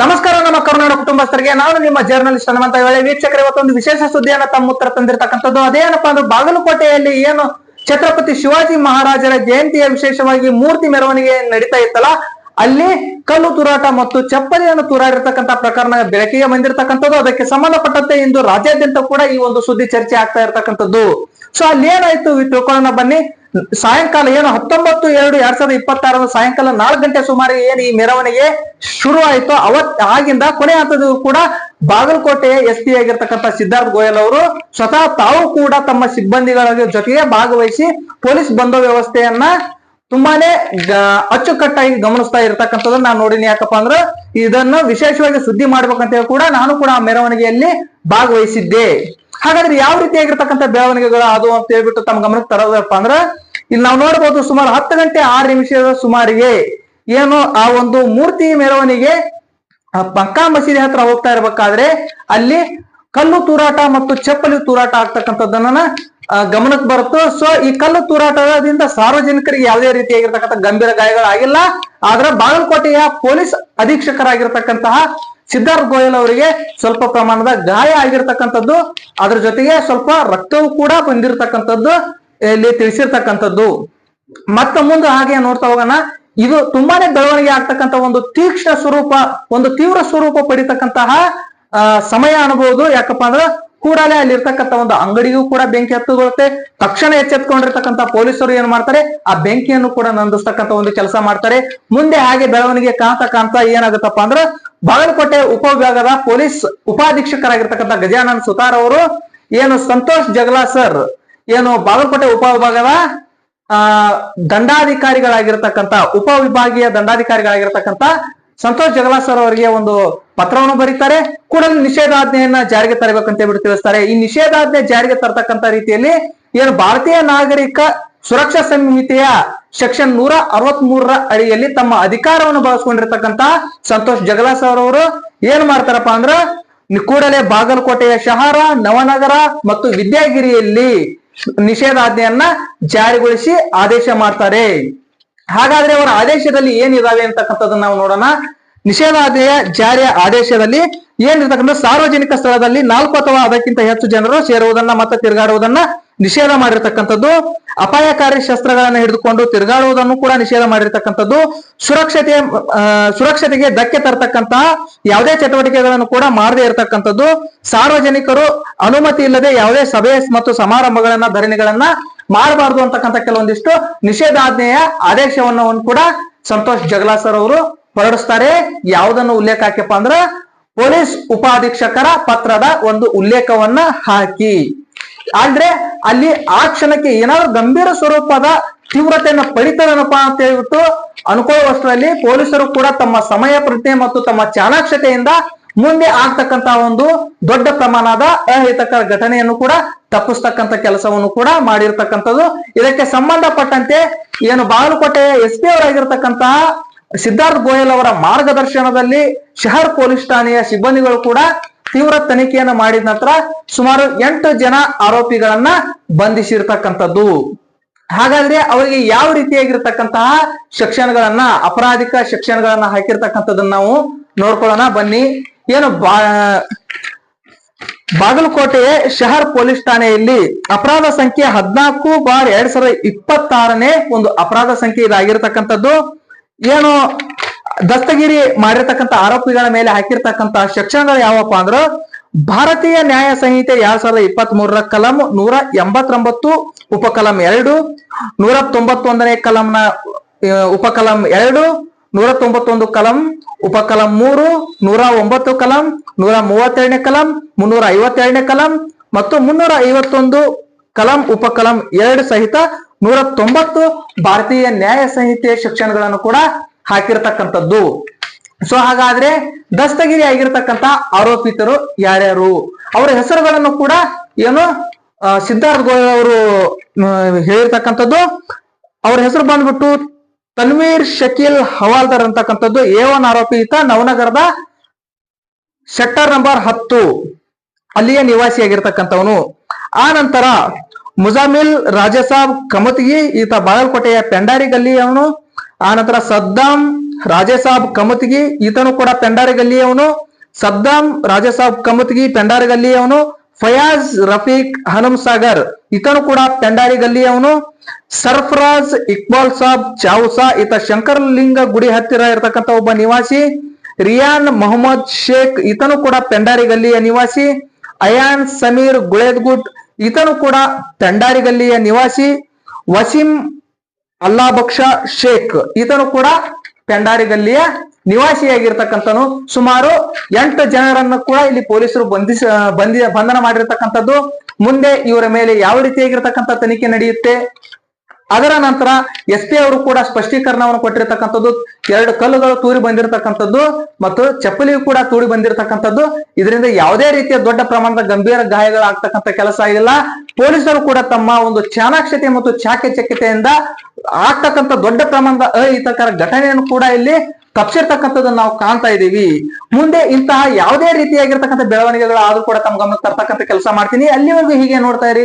ನಮಸ್ಕಾರ, ನಮ್ಮ ಕರುನಾಡ ಕುಟುಂಬಸ್ಥರಿಗೆ. ನಾನು ನಿಮ್ಮ ಜರ್ನಲಿಸ್ಟ್ ಹನುಮಂತ ವೇಳೆ ವೀಕ್ಷಕರ, ಇವತ್ತೊಂದು ವಿಶೇಷ ಸುದ್ದಿಯನ್ನ ತಮ್ಮ ಉತ್ತರ ತಂದಿರತಕ್ಕಂಥದ್ದು ಅದೇನಪ್ಪ ಅಂದ್ರೆ ಬಾಗಲಕೋಟೆಯಲ್ಲಿ ಏನು ಛತ್ರಪತಿ ಶಿವಾಜಿ ಮಹಾರಾಜರ ಜಯಂತಿಯ ವಿಶೇಷವಾಗಿ ಮೂರ್ತಿ ಮೆರವಣಿಗೆ ನಡೀತಾ ಇತ್ತಲ್ಲ, ಅಲ್ಲಿ ಕಲ್ಲು ತೂರಾಟ ಮತ್ತು ಚಪ್ಪಲಿಯನ್ನು ತೂರಾಡಿರ್ತಕ್ಕಂಥ ಪ್ರಕರಣ ಬೆಳಕಿಗೆ ಬಂದಿರತಕ್ಕಂಥದ್ದು. ಅದಕ್ಕೆ ಸಂಬಂಧಪಟ್ಟಂತೆ ಇಂದು ರಾಜ್ಯಾದ್ಯಂತ ಕೂಡ ಈ ಒಂದು ಸುದ್ದಿ ಚರ್ಚೆ ಆಗ್ತಾ ಇರತಕ್ಕಂಥದ್ದು. ಸೊ ಅಲ್ಲಿ ಏನಾಯ್ತು? ತಿಳ್ಕೊಳ್ಳೋಣ ಬನ್ನಿ. ಸಾಯಂಕಾಲ ಏನು ಹತ್ತೊಂಬತ್ತು ಎರಡು ಎರಡ್ ಸಾವಿರದ ಇಪ್ಪತ್ತಾರರ ಸಾಯಂಕಾಲ ನಾಲ್ಕು ಗಂಟೆ ಸುಮಾರಿಗೆ ಏನು ಈ ಮೆರವಣಿಗೆ ಶುರು ಆಯ್ತು ಅವತ್ ಆಗಿಂದ ಕೊನೆ ಹಂತದ ಕೂಡ ಬಾಗಲಕೋಟೆಯ ಎಸ್ ಪಿ ಆಗಿರ್ತಕ್ಕಂಥ ಸಿದ್ಧಾರ್ಥ್ ಗೋಯಲ್ ಅವರು ಸ್ವತಃ ತಾವು ಕೂಡ ತಮ್ಮ ಸಿಬ್ಬಂದಿಗಳ ಜೊತೆಗೆ ಭಾಗವಹಿಸಿ ಪೊಲೀಸ್ ಬಂದೋ ವ್ಯವಸ್ಥೆಯನ್ನ ತುಂಬಾನೇ ಅಚ್ಚುಕಟ್ಟಾಗಿ ಗಮನಿಸ್ತಾ ಇರತಕ್ಕಂಥದ್ದನ್ನ ನಾನು ನೋಡಿನಿ. ಯಾಕಪ್ಪ ಅಂದ್ರೆ ಇದನ್ನು ವಿಶೇಷವಾಗಿ ಸುದ್ದಿ ಮಾಡ್ಬೇಕಂತ ಹೇಳಿ ಕೂಡ ನಾನು ಕೂಡ ಆ ಮೆರವಣಿಗೆಯಲ್ಲಿ ಭಾಗವಹಿಸಿದ್ದೆ. ಹಾಗಾದ್ರೆ ಯಾವ ರೀತಿಯಾಗಿರ್ತಕ್ಕಂಥ ಬೆಳವಣಿಗೆಗಳು ಅದು ಅಂತ ಹೇಳ್ಬಿಟ್ಟು ತಮ್ಮ ಗಮನಕ್ಕೆ ತರೋದಪ್ಪ ಅಂದ್ರೆ ಇಲ್ಲಿ ನಾವು ನೋಡಬಹುದು ಸುಮಾರು ಹತ್ತು ಗಂಟೆ ಆರು ನಿಮಿಷದ ಸುಮಾರಿಗೆ ಏನು ಆ ಒಂದು ಮೂರ್ತಿ ಮೆರವಣಿಗೆ ಪಕ್ಕಾ ಮಸೀದಿ ಹತ್ರ ಹೋಗ್ತಾ ಇರ್ಬೇಕಾದ್ರೆ ಅಲ್ಲಿ ಕಲ್ಲು ತೂರಾಟ ಮತ್ತು ಚಪ್ಪಲಿ ತೂರಾಟ ಆಗ್ತಕ್ಕಂಥದ್ದನ್ನ ಗಮನಕ್ಕೆ ಬರುತ್ತೋ. ಸೊ ಈ ಕಲ್ಲು ತೂರಾಟದಿಂದ ಸಾರ್ವಜನಿಕರಿಗೆ ಯಾವುದೇ ರೀತಿಯಾಗಿರ್ತಕ್ಕಂಥ ಗಂಭೀರ ಗಾಯಗಳಾಗಿಲ್ಲ. ಆದ್ರೆ ಬಾಗಲಕೋಟೆಯ ಪೊಲೀಸ್ ಅಧೀಕ್ಷಕರಾಗಿರ್ತಕ್ಕಂತಹ ಸಿದ್ಧಾರ್ಥ್ ಗೋಯಲ್ ಅವರಿಗೆ ಸ್ವಲ್ಪ ಪ್ರಮಾಣದ ಗಾಯ ಆಗಿರ್ತಕ್ಕಂಥದ್ದು. ಅದ್ರ ಜೊತೆಗೆ ಸ್ವಲ್ಪ ರಕ್ತವೂ ಕೂಡ ಬಂದಿರತಕ್ಕಂಥದ್ದು ಇಲ್ಲಿ ತಿಳಿಸಿರ್ತಕ್ಕಂಥದ್ದು. ಮತ್ತ ಮುಂದೆ ಹಾಗೆ ನೋಡ್ತಾ ಹೋಗೋಣ. ಇದು ತುಂಬಾನೇ ಬೆಳವಣಿಗೆ ಆಗ್ತಕ್ಕಂಥ ಒಂದು ತೀಕ್ಷ್ಣ ಸ್ವರೂಪ, ಒಂದು ತೀವ್ರ ಸ್ವರೂಪ ಪಡಿತಕ್ಕಂತಹ ಸಮಯ ಅನ್ಬಹುದು ಯಾಕಪ್ಪ ಅಂದ್ರೆ ಕೂಡಲೇ ಅಲ್ಲಿ ಇರ್ತಕ್ಕಂಥ ಒಂದು ಅಂಗಡಿಗೂ ಕೂಡ ಬೆಂಕಿ ಹತ್ತುಗೊಳ್ಳುತ್ತೆ ತಕ್ಷಣ ಎಚ್ಚೆತ್ಕೊಂಡಿರ್ತಕ್ಕಂಥ ಪೊಲೀಸರು ಏನ್ ಮಾಡ್ತಾರೆ? ಆ ಬೆಂಕಿಯನ್ನು ಕೂಡ ನಂದಿಸ್ತಕ್ಕಂಥ ಒಂದು ಕೆಲಸ ಮಾಡ್ತಾರೆ. ಮುಂದೆ ಹಾಗೆ ಬೆಳವಣಿಗೆ ಕಾಣ್ತಾ ಕಾಣ್ತಾ ಏನಾಗುತ್ತಪ್ಪ ಅಂದ್ರೆ ಬಾಗಲಕೋಟೆ ಉಪವಿಭಾಗದ ಪೊಲೀಸ್ ಉಪಾಧೀಕ್ಷಕರಾಗಿರ್ತಕ್ಕಂಥ ಗಜಾನಂದ್ ಸುತಾರ್ ಅವರು, ಏನು ಸಂತೋಷ್ ಜಗಲಾ ಸರ್, ಏನು ಬಾಗಲಕೋಟೆ ಉಪವಿಭಾಗದ, ಆ, ದಂಡಾಧಿಕಾರಿಗಳಾಗಿರ್ತಕ್ಕಂಥ ಉಪವಿಭಾಗೀಯ ದಂಡಾಧಿಕಾರಿಗಳಾಗಿರ್ತಕ್ಕಂಥ ಸಂತೋಷ್ ಜಗಲಾ ಸರ್ ಅವರಿಗೆ ಒಂದು ಪತ್ರವನ್ನು ಬರೀತಾರೆ. ಕೂಡಲೇ ನಿಷೇಧಾಜ್ಞೆಯನ್ನ ಜಾರಿಗೆ ತರಬೇಕಂತ ಹೇಳ್ಬಿಟ್ಟು ತಿಳಿಸ್ತಾರೆ. ಈ ನಿಷೇಧಾಜ್ಞೆ ಜಾರಿಗೆ ತರತಕ್ಕಂತ ರೀತಿಯಲ್ಲಿ ಏನು ಭಾರತೀಯ ನಾಗರಿಕ ಸುರಕ್ಷಾ ಸಂಹಿತೆಯ ಸೆಕ್ಷನ್ ನೂರ ಅರವತ್ ಮೂರರ ಅಡಿಯಲ್ಲಿ ತಮ್ಮ ಅಧಿಕಾರವನ್ನು ಬಳಸ್ಕೊಂಡಿರ್ತಕ್ಕಂತ ಸಂತೋಷ್ ಜಗಲಾ ಸರ್ ಅವರು ಏನ್ ಮಾಡ್ತಾರಪ್ಪ ಅಂದ್ರ, ಕೂಡಲೇ ಬಾಗಲಕೋಟೆಯ ಶಹರ, ನವನಗರ ಮತ್ತು ವಿದ್ಯಾಗಿರಿಯಲ್ಲಿ ನಿಷೇಧಾಜ್ಞೆಯನ್ನ ಜಾರಿಗೊಳಿಸಿ ಆದೇಶ ಮಾಡ್ತಾರೆ. ಹಾಗಾದ್ರೆ ಅವರ ಆದೇಶದಲ್ಲಿ ಏನಿದಾವೆ ಅಂತಕ್ಕಂಥದ್ದನ್ನ ನಾವು ನೋಡೋಣ. ನಿಷೇಧಾಜ್ಞೆಯ ಜಾರಿಯ ಆದೇಶದಲ್ಲಿ ಏನಿರ್ತಕ್ಕಂಥ ಸಾರ್ವಜನಿಕ ಸ್ಥಳದಲ್ಲಿ ನಾಲ್ಕು ಅಥವಾ ಅದಕ್ಕಿಂತ ಹೆಚ್ಚು ಜನರು ಸೇರುವುದನ್ನ ಮತ್ತೆ ತಿರುಗಾಡುವುದನ್ನ ನಿಷೇಧ ಮಾಡಿರ್ತಕ್ಕಂಥದ್ದು. ಅಪಾಯಕಾರಿ ಶಸ್ತ್ರಗಳನ್ನ ಹಿಡಿದುಕೊಂಡು ತಿರುಗಾಡುವುದನ್ನು ಕೂಡ ನಿಷೇಧ ಮಾಡಿರ್ತಕ್ಕಂಥದ್ದು. ಸುರಕ್ಷತೆ ಸುರಕ್ಷತೆಗೆ ಧಕ್ಕೆ ತರತಕ್ಕಂತಹ ಯಾವುದೇ ಚಟುವಟಿಕೆಗಳನ್ನು ಕೂಡ ಮಾಡದೇ ಇರತಕ್ಕಂಥದ್ದು. ಸಾರ್ವಜನಿಕರು ಅನುಮತಿ ಇಲ್ಲದೆ ಯಾವುದೇ ಸಭೆ ಮತ್ತು ಸಮಾರಂಭಗಳನ್ನ, ಧರಣಿಗಳನ್ನ ಮಾಡಬಾರದು ಅಂತಕ್ಕಂಥ ಕೆಲವೊಂದಿಷ್ಟು ನಿಷೇಧಾಜ್ಞೆಯ ಆದೇಶವನ್ನು ಕೂಡ ಸಂತೋಷ್ ಜಗಲಾ ಸರ್ ಅವರು ಹೊರಡಿಸ್ತಾರೆ. ಯಾವುದನ್ನು ಉಲ್ಲೇಖ ಹಾಕ್ಯಪ್ಪ ಅಂದ್ರ ಪೊಲೀಸ್ ಉಪಾಧೀಕ್ಷಕರ ಪತ್ರದ ಒಂದು ಉಲ್ಲೇಖವನ್ನ ಹಾಕಿ. ಆದ್ರೆ ಅಲ್ಲಿ ಆ ಕ್ಷಣಕ್ಕೆ ಏನಾದ್ರು ಗಂಭೀರ ಸ್ವರೂಪದ ತೀವ್ರತೆಯನ್ನು ಪಡಿತದನಪ್ಪ ಅಂತ ಹೇಳ್ಬಿಟ್ಟು ಅನುಕೊಳ್ಳುವಷ್ಟರಲ್ಲಿ ಪೊಲೀಸರು ಕೂಡ ತಮ್ಮ ಸಮಯ, ಪ್ರಜ್ಞೆ ಮತ್ತು ತಮ್ಮ ಚಾಣಾಕ್ಷತೆಯಿಂದ ಮುಂದೆ ಆಗ್ತಕ್ಕಂತ ಒಂದು ದೊಡ್ಡ ಪ್ರಮಾಣದ ಅಹಿತಕರ ಘಟನೆಯನ್ನು ಕೂಡ ತಪ್ಪಿಸ್ತಕ್ಕಂಥ ಕೆಲಸವನ್ನು ಕೂಡ ಮಾಡಿರ್ತಕ್ಕಂಥದ್ದು. ಇದಕ್ಕೆ ಸಂಬಂಧಪಟ್ಟಂತೆ ಏನು ಬಾಗಲಕೋಟೆಯ ಎಸ್ ಪಿ ಅವರಾಗಿರ್ತಕ್ಕಂತಹ ಸಿದ್ಧಾರ್ಥ್ ಗೋಯಲ್ ಅವರ ಮಾರ್ಗದರ್ಶನದಲ್ಲಿ ಶಹರ್ ಪೊಲೀಸ್ ಠಾಣೆಯ ಸಿಬ್ಬಂದಿಗಳು ಕೂಡ ತೀವ್ರ ತನಿಖೆಯನ್ನು ಮಾಡಿದ ನಂತರ ಸುಮಾರು ಎಂಟು ಜನ ಆರೋಪಿಗಳನ್ನ ಬಂಧಿಸಿರ್ತಕ್ಕಂಥದ್ದು. ಹಾಗಾದ್ರೆ ಅವರಿಗೆ ಯಾವ ರೀತಿಯಾಗಿರ್ತಕ್ಕಂತಹ ಶಿಕ್ಷಣಗಳನ್ನ ಅಪರಾಧಿಕ ಶಿಕ್ಷಣಗಳನ್ನ ಹಾಕಿರ್ತಕ್ಕಂಥದ್ದನ್ನ ನಾವು ನೋಡ್ಕೊಳ್ಳೋಣ. ಬನ್ನಿ. ಏನು ಬಾ ಶಹರ್ ಪೊಲೀಸ್ ಠಾಣೆಯಲ್ಲಿ ಅಪರಾಧ ಸಂಖ್ಯೆ ಹದಿನಾಲ್ಕು ಬಾರ್ ಎರಡ್ ಸಾವಿರದ ಇಪ್ಪತ್ತಾರನೇ ಒಂದು ಅಪರಾಧ ಸಂಖ್ಯೆ ಇದಾಗಿರ್ತಕ್ಕಂಥದ್ದು. ಏನು ದಸ್ತಗಿರಿ ಮಾಡಿರ್ತಕ್ಕಂಥ ಆರೋಪಿಗಳ ಮೇಲೆ ಹಾಕಿರ್ತಕ್ಕಂಥ ಶಿಕ್ಷಣಗಳು ಯಾವಪ್ಪ ಅಂದ್ರ ಭಾರತೀಯ ನ್ಯಾಯ ಸಂಹಿತೆ ಎರಡ್ ಸಾವಿರದ ಇಪ್ಪತ್ತ್ ಮೂರರ ಕಲಂ ನೂರ ಎಂಬತ್ತೊಂಬತ್ತು ಉಪಕಲಂ ಎರಡು, ನೂರ ತೊಂಬತ್ತೊಂದನೇ ಕಲಂನ ಉಪಕಲಂ ಎರಡು, ನೂರ ತೊಂಬತ್ತೊಂದು ಕಲಂ, ಉಪಕಲಂ ಮೂರು, ನೂರ ಒಂಬತ್ತು ಕಲಂ, ನೂರ ಮೂವತ್ತೆರಡನೇ ಕಲಂ, ಮುನ್ನೂರ ಐವತ್ತೆರಡನೇ ಕಲಂ ಮತ್ತು ಮುನ್ನೂರ ಐವತ್ತೊಂದು ಕಲಂ, ಉಪಕಲಂ ಎರಡು ಸಹಿತ ನೂರ ತೊಂಬತ್ತು ಭಾರತೀಯ ನ್ಯಾಯ ಸಂಹಿತೆಯ ಶಿಕ್ಷಣಗಳನ್ನು ಕೂಡ ಹಾಕಿರ್ತಕ್ಕಂಥದ್ದು. ಸೊ ಹಾಗಾದ್ರೆ ದಸ್ತಗಿರಿ ಆಗಿರ್ತಕ್ಕಂತ ಆರೋಪಿತರು ಯಾರ್ಯಾರು? ಅವರ ಹೆಸರುಗಳನ್ನು ಕೂಡ ಏನು ಸಿದ್ಧಾರ್ಥ ಗೋಯಲ್ ಅವರು ಹೇಳಿರ್ತಕ್ಕಂಥದ್ದು. ಅವ್ರ ಹೆಸರು ಬಂದ್ಬಿಟ್ಟು ತನ್ವೀರ್ ಶಕೀಲ್ ಹವಾಲ್ದಾರ್ ಅಂತಕ್ಕಂಥದ್ದು. ಎ ಒನ್ ಆರೋಪಿತ ನವನಗರದ ಸೆಕ್ಟರ್ ನಂಬರ್ ಹತ್ತು. ಅಲ್ಲಿಯ ನಿವಾಸಿಯಾಗಿರ್ತಕ್ಕಂಥವನು. ಆ ನಂತರ ಮುಜಾಮಿಲ್ ರಾಜಸಾಬ್ ಕಮತಿಗಿ, ಈತ ಬಾಗಲಕೋಟೆಯ ಪೆಂಡಾರಿ ಗಲ್ಲಿಯವನು ಆ ನಂತರ ಸದ್ದಾಂ ರಾಜಸಾಬ್ ಕಮತಿಗಿ, ಈತನು ಕೂಡ ಪೆಂಡಾರಿ ಗಲ್ಲಿಯವನು ಸದ್ದಾಂ ರಾಜಸಾಬ್ ಕಮತ್ಗಿ ಪೆಂಡಾರಿ ಗಲ್ಲಿಯವನು ಫಯಾಜ್ ರಫೀಕ್ ಹನಮ್ ಸಾಗರ್, ಈತನು ಕೂಡ ಪೆಂಡಾರಿ ಗಲ್ಲಿಯವನು ಸರ್ಫರಾಜ್ ಇಕ್ಬಾಲ್ ಸಾಬ್ ಚಾವುಸಾ, ಈತ ಶಂಕರಲಿಂಗ ಗುಡಿ ಹತ್ತಿರ ಇರತಕ್ಕಂತ ಒಬ್ಬ ನಿವಾಸಿ. ರಿಯಾನ್ ಮೊಹಮ್ಮದ್ ಶೇಖ್, ಈತನು ಕೂಡ ಪೆಂಡಾರಿ ಗಲ್ಲಿಯ ನಿವಾಸಿ. ಅಯಾನ್ ಸಮೀರ್ ಗುಳೇದ್ಗುಟ್ ಈತನು ಕೂಡ ತಂಡಾರಿಗಲ್ಲಿಯ ನಿವಾಸಿ ವಸೀಂ ಅಲ್ಲಾಬಕ್ಷ ಶೇಖ್. ಈತನು ಕೂಡ ತಂಡಾರಿಗಲ್ಲಿಯ ನಿವಾಸಿಯಾಗಿರ್ತಕ್ಕಂಥನು. ಸುಮಾರು ಎಂಟು ಜನರನ್ನು ಕೂಡ ಇಲ್ಲಿ ಪೊಲೀಸರು ಬಂಧಿಸ, ಬಂಧಿ, ಬಂಧನ ಮಾಡಿರ್ತಕ್ಕಂಥದ್ದು. ಮುಂದೆ ಇವರ ಮೇಲೆ ಯಾವ ರೀತಿಯಾಗಿರ್ತಕ್ಕಂಥ ತನಿಖೆ ನಡೆಯುತ್ತೆ? ಅದರ ನಂತರ ಎಸ್ ಪಿ ಅವರು ಕೂಡ ಸ್ಪಷ್ಟೀಕರಣವನ್ನು ಕೊಟ್ಟಿರ್ತಕ್ಕಂಥದ್ದು, ಎರಡು ಕಲ್ಲುಗಳು ತೂರಿ ಬಂದಿರತಕ್ಕಂಥದ್ದು ಮತ್ತು ಚಪ್ಪಲಿಯು ಕೂಡ ತೂರಿ ಬಂದಿರತಕ್ಕಂಥದ್ದು. ಇದರಿಂದ ಯಾವುದೇ ರೀತಿಯ ದೊಡ್ಡ ಪ್ರಮಾಣದ ಗಂಭೀರ ಗಾಯಗಳಾಗ್ತಕ್ಕಂಥ ಕೆಲಸ ಆಗಿಲ್ಲ. ಪೊಲೀಸರು ಕೂಡ ತಮ್ಮ ಒಂದು ಚಾಣಾಕ್ಷತೆ ಮತ್ತು ಚಾಕಚಕ್ಯತೆಯಿಂದ ಆಗ್ತಕ್ಕಂಥ ದೊಡ್ಡ ಪ್ರಮಾಣದ ಅಹಿತಕರ ಘಟನೆಯನ್ನು ಕೂಡ ಇಲ್ಲಿ ತಪ್ಪಿಸಿರ್ತಕ್ಕಂಥದ್ದನ್ನು ನಾವು ಕಾಣ್ತಾ ಇದ್ದೀವಿ. ಮುಂದೆ ಇಂತಹ ಯಾವುದೇ ರೀತಿಯಾಗಿರ್ತಕ್ಕಂಥ ಬೆಳವಣಿಗೆಗಳು ಆದ್ರೂ ಕೂಡ ತಮ್ಮ ಗಮನಕ್ಕೆ ತರ್ತಕ್ಕಂಥ ಕೆಲಸ ಮಾಡ್ತೀನಿ. ಅಲ್ಲಿವರೆಗೂ ಹೀಗೆ ನೋಡ್ತಾ ಇರಿ.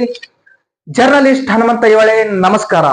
ಜರ್ನಲಿಸ್ಟ್ ಹನುಮಂತ ಇವಳೆ ನಮಸ್ಕಾರ.